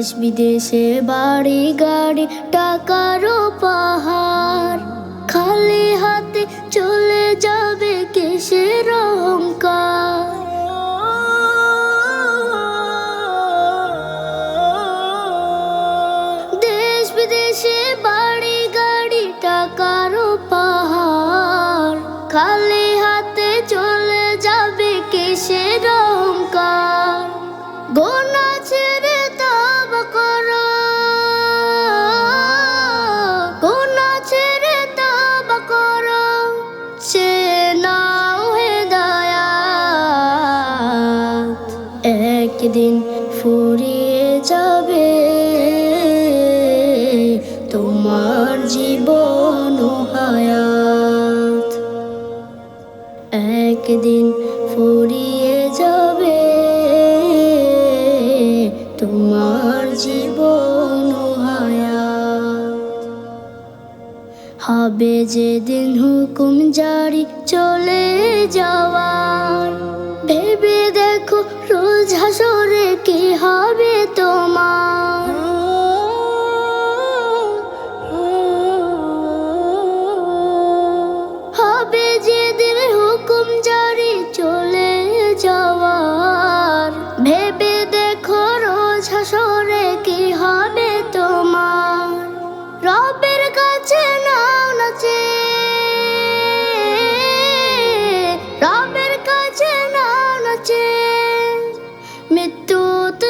দেশ বিদেশে বাড়ি গাড়ি টাকারও পাহাড়। একদিন ফুরিয়ে যাবে। তোমার জীবন হায়াত একদিন ফুরিয়ে যাবে। তোমার জীবন হায়াত হবে যেদিন হুকুম জারি চলে যাওয়ার। ভেবে দেখো রোজ হাসরে কি হবে তোমার